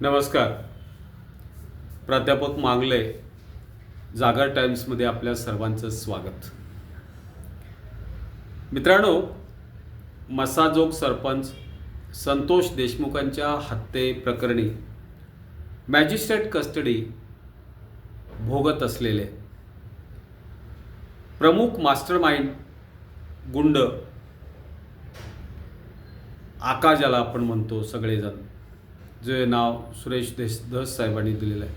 नमस्कार. प्राध्यापक मांगले जागर टाइम्समध्ये आपल्या सर्वांचं स्वागत. मित्रांनो मसाजोग सरपंच संतोष देशमुखांच्या हत्ये प्रकरणी मॅजिस्ट्रेट कस्टडी भोगत असलेले प्रमुख मास्टर माइंड गुंड आका ज्याला आपण म्हणतो सगळेजण. जे नाव सुरेश देश दस साहेबांनी दिलेलं आहे.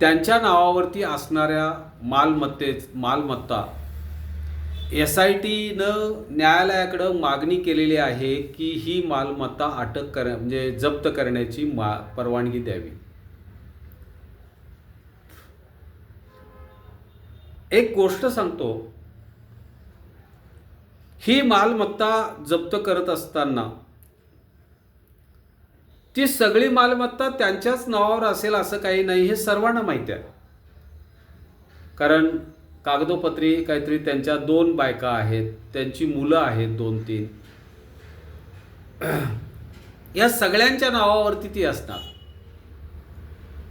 त्यांच्या नावावरती असणाऱ्या मालमत्ते मालमत्ता एस आय टीनं न्यायालयाकडं मागणी केलेली आहे की ही मालमत्ता अटक कर म्हणजे जप्त करण्याची मा परवानगी द्यावी. एक गोष्ट सांगतो. ही मालमत्ता जप्त करत असताना ती सगळी मालमत्ता त्यांच्याच नावावर असेल असं काही नाही हे सर्वांना माहिती आहे. कारण कागदोपत्री काहीतरी त्यांच्या दोन बायका आहेत त्यांची मुलं आहेत दोन तीन. या सगळ्यांच्या नावावरती ती असणार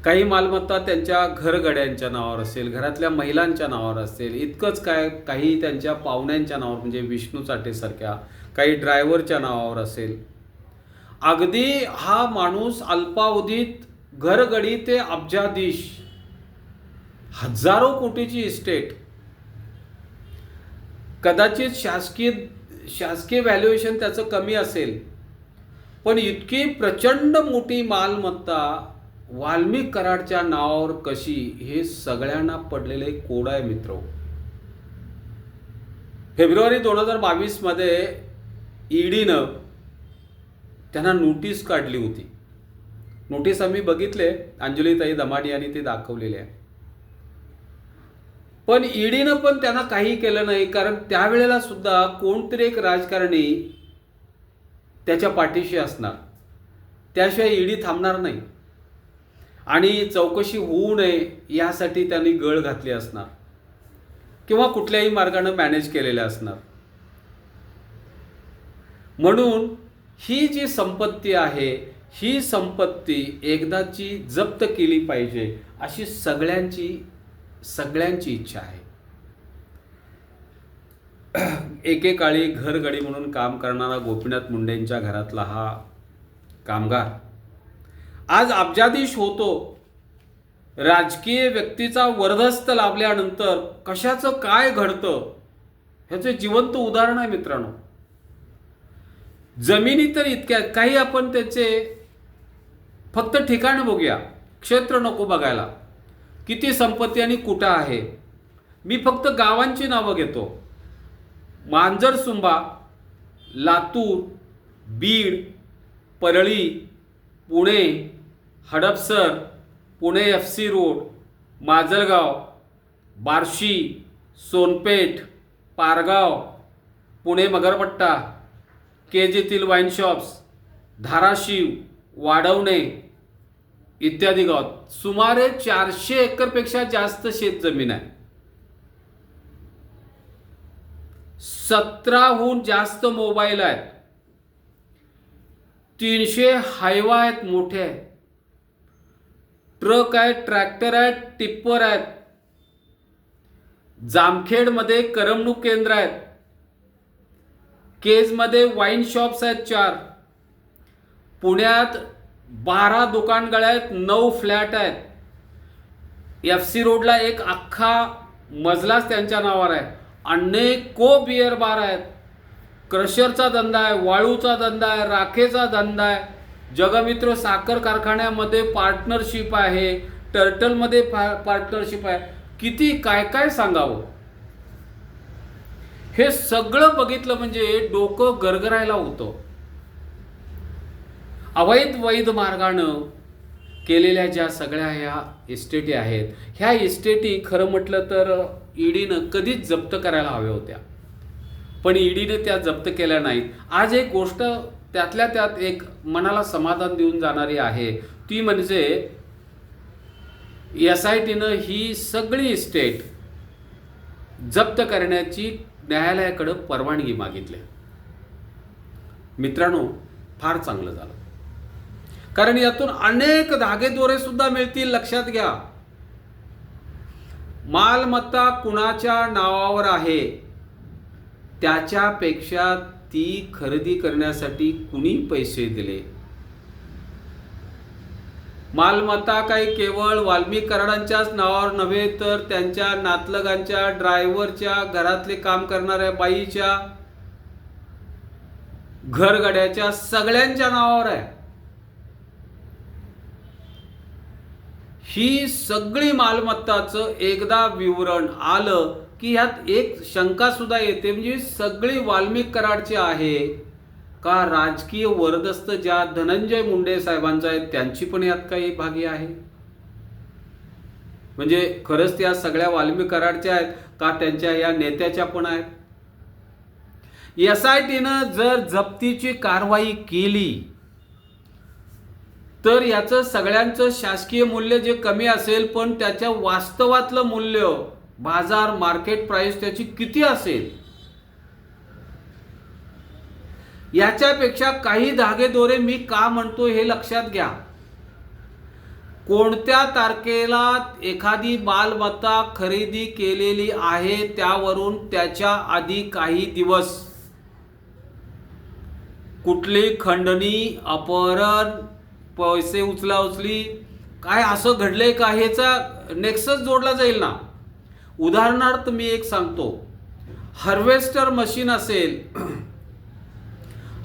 काही मालमत्ता त्यांच्या घरगड्यांच्या नावावर असेल घरातल्या महिलांच्या नावावर असेल इतकंच काय काही त्यांच्या पाहुण्यांच्या नावावर म्हणजे विष्णू चाटेसारख्या काही ड्रायव्हरच्या नावावर असेल. अगदी हा माणूस अल्पावधीत घरगडी ते अब्जाधीश हजारो कोटीची इस्टेट. कदाचित शासकीय शासकीय व्हॅल्युएशन त्याचं कमी असेल. पण इतकी प्रचंड मोठी मालमत्ता वाल्मिक कराडच्या नावावर कशी हे सगळ्यांना पडलेले कोड आहे मित्र. फेब्रुवारी दोन हजार बावीसमध्ये ईडीनं त्यांना नोटीस काढली होती. नोटीस आम्ही बघितले अंजलीताई दमाडी यांनी ते दाखवलेले आहे. पण ईडीनं पण त्यांना काही केलं नाही कारण त्यावेळेला सुद्धा कोणतरी एक राजकारणी त्याच्या पाठीशी असणार. त्याशिवाय ईडी थांबणार नाही. आणि चौकशी होऊ नये यासाठी त्यांनी गळ घातली असणार. किंवा कुठल्याही मार्गानं मॅनेज केलेले असणार. म्हणून ही जी संपत्ती आहे ही संपत्ती एकदाची जप्त केली पाहिजे अशी सगळ्यांची सगळ्यांची इच्छा आहे. एकेकाळी घरगडी म्हणून काम करणारा गोपीनाथ मुंडेंच्या घरातला हा कामगार. आज अब्जाधीश होतो. राजकीय व्यक्तीचा वर्धस्त लाभल्यानंतर कशाचं काय घडतं? ह्याचे जिवंत उदाहरण आहे मित्रांनो. जमिनी तर इतक्या काही आपण त्याचे फक्त ठिकाण बघूया. क्षेत्र नको बघायला. किती संपत्ती आणि कुठं आहे? मी फक्त गावांची नावं घेतो. Manjarsumba Latur Beed Parli Pune Hadapsar Pune F C road Majalgaon Barshi Sonpeth Pargaon Pune Magarpatta के जेतील वाईन शॉप्स धाराशिव वाढवणे इत्यादी गावात सुमारे चारशे एकरपेक्षा जास्त शेतजमीन आहे. सतराहून जास्त मोबाईल आहेत. तीनशे हायवा आहेत मोठे ट्रक आहेत ट्रॅक्टर आहेत टिप्पर आहेत. जामखेडमध्ये करमणूक केंद्र आहेत. केजमध्ये वाईन शॉप्स आहेत चार. पुण्यात बारा दुकानगळ्या आहेत नऊ फ्लॅट आहेत. एफ सी रोडला एक अख्खा मजलाच त्यांच्या नावावर आहे. अनेको बिअर बार आहेत. क्रशरचा धंदा आहे वाळूचा धंदा आहे राखेचा धंदा आहे. जगमित्र साखर कारखान्यामध्ये पार्टनरशिप आहे. टर्टलमध्ये पार्टनरशिप आहे. किती काय काय सांगावं? हे सगळं बघितलं म्हणजे डोकं गरगरायला होतं. अवैध वैध मार्गानं केलेल्या ज्या सगळ्या ह्या इस्टेटी आहेत ह्या इस्टेटी खरं म्हटलं तर ईडीनं कधीच जप्त करायला हव्या होत्या. पण ईडीनं त्या जप्त केल्या नाहीत. आज एक गोष्ट त्यातल्या त्यात एक मनाला समाधान देऊन जाणारी आहे. ती म्हणजे एस आय टीनं ही सगळी इस्टेट जप्त करण्याची न्यायालयाकडं परवानगी मागितल्या मित्रांनो फार चांगलं झालं. कारण यातून अनेक धागेदोरे सुद्धा मिळतील लक्षात घ्या. मालमत्ता कुणाच्या नावावर आहे? त्याच्यापेक्षा ती खरेदी करण्यासाठी कुणी पैसे दिले? मालमत्ता काही केवळ वाल्मिक कराडांच्याच नावावर नव्हे तर त्यांच्या नातलगांच्या ड्रायव्हरच्या घरातले काम करणाऱ्या बाईच्या घरगड्याच्या सगळ्यांच्या नावावर आहे. ही सगळी मालमत्ताचं एकदा विवरण आलं की ह्यात एक शंका सुद्धा येते म्हणजे सगळी वाल्मिक कराडची आहे का राजकीय वरदस्त ज्या धनंजय मुंडे साहेबांचा आहे त्यांची पण यात काही भागी आहे? म्हणजे खरंच त्या सगळ्या वाल्मी कराडच्या आहेत का त्यांच्या या नेत्याच्या पण आहेत? एस आय टीनं जर जप्तीची कारवाई केली तर याचं सगळ्यांचं शासकीय मूल्य जे कमी असेल पण त्याच्या वास्तवातलं मूल्य बाजार मार्केट प्राइस त्याची किती असेल? याच्यापेक्षा काही धागेदोरे मी का म्हणतो हे लक्षात घ्या. कोणत्या तारखेला एखादी मालमत्ता खरेदी केलेली आहे त्यावरून त्याच्या आधी काही दिवस? कुठली खंडणी अपहरण पैसे उचला उचली काय असं घडलंय का? ह्याचा नेक्सस जोडला जाईल ना. उदाहरणार्थ मी एक सांगतो. हार्वेस्टर मशीन असेल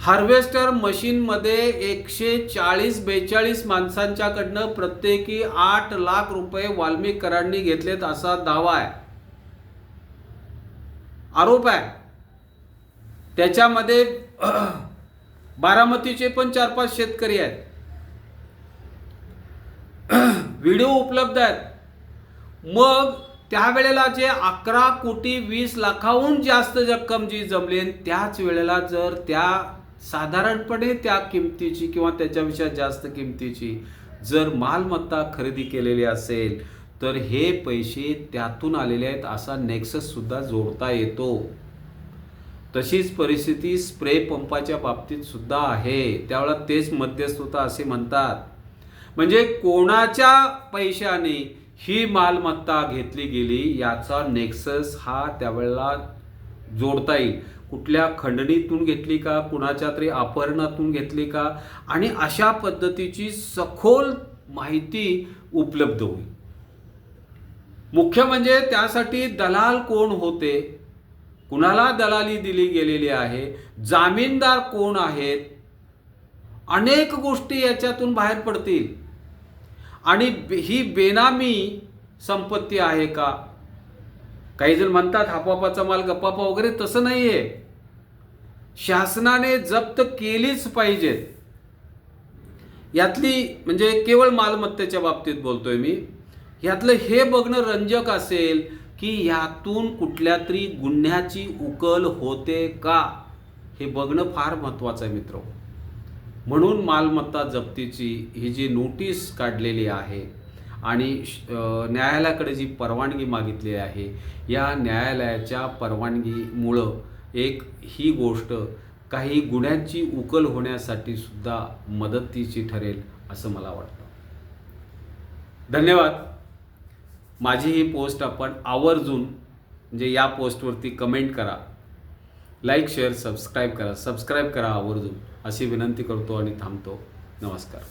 हार्वेस्टर मशीनमध्ये एकशे चाळीस बेचाळीस माणसांच्याकडनं प्रत्येकी आठ लाख रुपये वाल्मिकरांनी घेतलेत असा दावा आहे. आरोप आहे. त्याच्यामध्ये बारामतीचे पण चार पाच शेतकरी आहेत. व्हिडिओ उपलब्ध आहेत. मग त्यावेळेला जे अकरा कोटी वीस लाखाहून जास्त रक्कम जी जमली त्याच वेळेला जर त्या साधारणपणे त्या किमतीची किंवा त्याच्यापेक्षा जास्त किमतीची जर मालमत्ता खरेदी केलेली असेल तर हे पैसे त्यातून आलेले आहेत असा नेक्सससुद्धा जोडता येतो. तशीच परिस्थिती स्प्रे पंपाच्या बाबतीत सुद्धा आहे. त्यावेळेला तेच मध्यस्थ होता असे म्हणतात. म्हणजे कोणाच्या पैशाने ही मालमत्ता घेतली गेली याचा नेक्सस हा त्यावेळेला जोडता येईल. कुठल्या खंडणीतून घेतली का? कुणाच्या तरी अपहरणातून घेतली का? आणि अशा पद्धतीची सखोल माहिती उपलब्ध होईल. मुख्य म्हणजे त्यासाठी दलाल कोण होते? कुणाला दलाली दिली गेलेली आहे? जामीनदार कोण आहेत? अनेक गोष्टी याच्यातून बाहेर पडतील. आणि ही बेनामी संपत्ती आहे का? काही जण म्हणतात हापापाचा माल गप्पापा वगैरे तसं नाही आहे शासनाने जप्त केलीच पाहिजेत. यातली म्हणजे केवळ मालमत्तेच्या बाबतीत बोलतोय मी. यातलं हे बघणं रंजक असेल की यातून कुठल्या तरी गुन्ह्याची उकल होते का? हे बघणं फार महत्त्वाचं आहे मित्र. म्हणून मालमत्ता जप्तीची ही जी नोटीस काढलेली आहे आणि न्यायालयाकडे जी परवानगी मागितली आहे या न्यायालयाच्या परवानगीमुळं एक ही गोष्ट काही गुन्ह्यांची उकल होण्यासाठी सुद्धा मदतीची ठरेल असं मला वाटतं. धन्यवाद. माझी ही पोस्ट आपण आवर्जून म्हणजे या पोस्टवरती कमेंट करा. लाईक शेअर सबस्क्राईब करा. सबस्क्राईब करा आवर्जून. अशी विनंती करतो आणि थांबतो. नमस्कार.